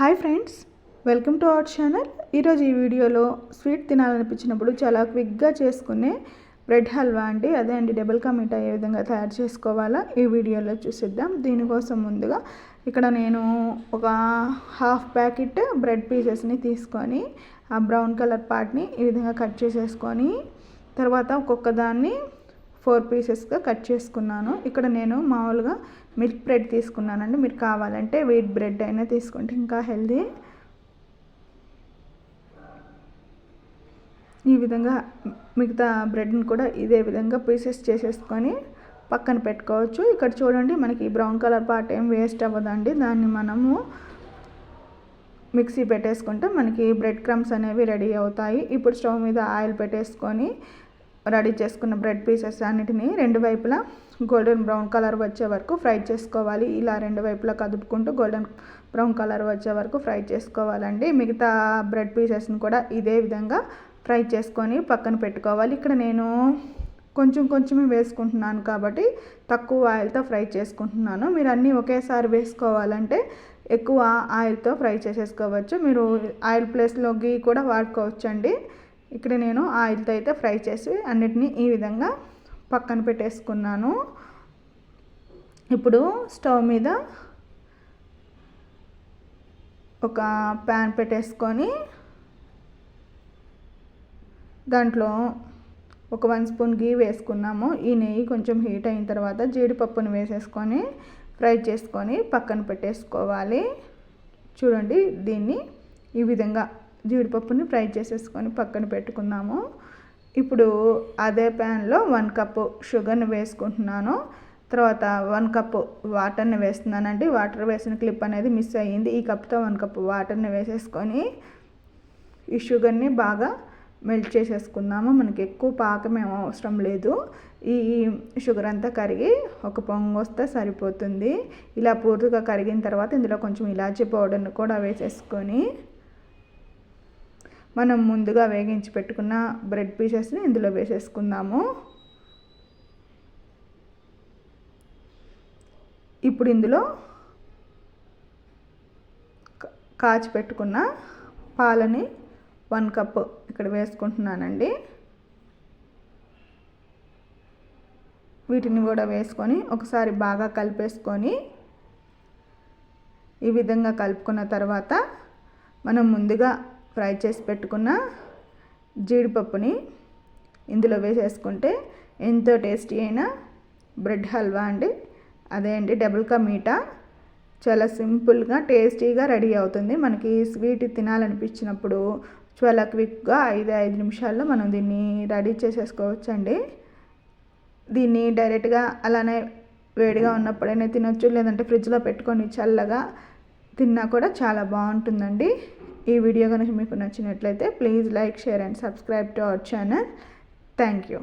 Hi friends welcome to our channel. ఈరోజు ఈ వీడియోలో స్వీట్ తినాలనిపించినప్పుడు చాలా క్విక్గా చేసుకునే బ్రెడ్ హల్వా అండి. అదే అండి డబుల్ కా మిఠాయి ఏ విధంగా తయారు చేసుకోవాలా ఈ వీడియోలో చూసిద్దాం. దీనికోసం ముందుగా ఇక్కడ నేను ఒక హాఫ్ ప్యాకెట్ బ్రెడ్ పీసెస్ని తీసుకొని ఆ బ్రౌన్ కలర్ పార్ట్ని ఈ విధంగా కట్ చేసేసుకొని తర్వాత ఒక్కొక్క దాన్ని ఫోర్ పీసెస్గా కట్ చేసుకున్నాను. ఇక్కడ నేను మామూలుగా మిల్క్ బ్రెడ్ తీసుకున్నానండి. మీరు కావాలంటే వీట్ బ్రెడ్ అయినా తీసుకుంటే ఇంకా హెల్దీ. ఈ విధంగా మిగతా బ్రెడ్ని కూడా ఇదే విధంగా పీసెస్ చేసేసుకొని పక్కన పెట్టుకోవచ్చు. ఇక్కడ చూడండి మనకి బ్రౌన్ కలర్ పార్ట్ ఏం వేస్ట్ అవ్వదండి. దాన్ని మనము మిక్సీ పెట్టేసుకుంటే మనకి బ్రెడ్ క్రమ్స్ అనేవి రెడీ అవుతాయి. ఇప్పుడు స్టవ్ మీద ఆయిల్ పెట్టేసుకొని రెడీ చేసుకున్న బ్రెడ్ పీసెస్ అన్నిటిని రెండు వైపులా గోల్డెన్ బ్రౌన్ కలర్ వచ్చే వరకు ఫ్రై చేసుకోవాలి. ఇలా రెండు వైపులా కదుపుకుంటూ గోల్డెన్ బ్రౌన్ కలర్ వచ్చే వరకు ఫ్రై చేసుకోవాలండి. మిగతా బ్రెడ్ పీసెస్ని కూడా ఇదే విధంగా ఫ్రై చేసుకొని పక్కన పెట్టుకోవాలి. ఇక్కడ నేను కొంచెం కొంచెమే వేసుకుంటున్నాను కాబట్టి తక్కువ ఆయిల్తో ఫ్రై చేసుకుంటున్నాను. మీరు అన్నీ ఒకేసారి వేసుకోవాలంటే ఎక్కువ ఆయిల్తో ఫ్రై చేసేసుకోవచ్చు. మీరు ఆయిల్ ప్లేస్లో గీ కూడా వాడుకోవచ్చండి. ఇక్కడ నేను ఆయిల్తో అయితే ఫ్రై చేసి అన్నిటినీ ఈ విధంగా పక్కన పెట్టేసుకున్నాను. ఇప్పుడు స్టవ్ మీద ఒక ప్యాన్ పెట్టేసుకొని దాంట్లో ఒక వన్ స్పూన్ గీ వేసుకున్నాము. ఈ నెయ్యి కొంచెం హీట్ అయిన తర్వాత జీడిపప్పును వేసేసుకొని ఫ్రై చేసుకొని పక్కన పెట్టేసుకోవాలి. చూడండి దీన్ని ఈ విధంగా జీడిపప్పుని ఫ్రై చేసేసుకొని పక్కన పెట్టుకున్నాము ఇప్పుడు అదే ప్యాన్లో వన్ కప్పు షుగర్ని వేసుకుంటున్నాను. తర్వాత వన్ కప్పు వాటర్ని వేస్తున్నానండి. వాటర్ వేసిన క్లిప్ అనేది మిస్ అయ్యింది. ఈ కప్తో వన్ కప్పు వాటర్ని వేసేసుకొని ఈ షుగర్ని బాగా మెల్ట్ చేసేసుకుందాము. మనకి ఎక్కువ పాకం ఏమో అవసరం లేదు. ఈ షుగర్ అంతా కరిగి ఒక పొంగు వస్తే సరిపోతుంది. ఇలా పూర్తిగా కరిగిన తర్వాత ఇందులో కొంచెం ఇలాచీ పౌడర్ని కూడా వేసేసుకొని మనం ముందుగా వేగించి పెట్టుకున్న బ్రెడ్ పీసెస్ని ఇందులో వేసేసుకుందాము. ఇప్పుడు ఇందులో కాచి పెట్టుకున్న పాలని వన్ కప్ ఇక్కడ వేసుకుంటున్నానండి. వీటిని కూడా వేసుకొని ఒకసారి బాగా కలిపేసుకొని ఈ విధంగా కలుపుకున్న తర్వాత మనం ముందుగా ఫ్రై చేసి పెట్టుకున్న జీడిపప్పుని ఇందులో వేసేసుకుంటే ఎంతో టేస్టీ అయిన బ్రెడ్ హల్వా అండి. అదే అండి డబుల్ కా మీఠా. చాలా సింపుల్గా టేస్టీగా రెడీ అవుతుంది. మనకి స్వీట్ తినాలనిపించినప్పుడు చాలా క్విక్గా ఐదు ఐదు నిమిషాల్లో మనం దీన్ని రెడీ చేసేసుకోవచ్చండి. దీన్ని డైరెక్ట్గా అలానే వేడిగా ఉన్నప్పుడైనా తినొచ్చు లేదంటే ఫ్రిడ్జ్లో పెట్టుకొని చల్లగా తిన్నా కూడా చాలా బాగుంటుందండి. ఈ వీడియో కనుక మీకు నచ్చినట్లయితే please like share and subscribe to our channel thank you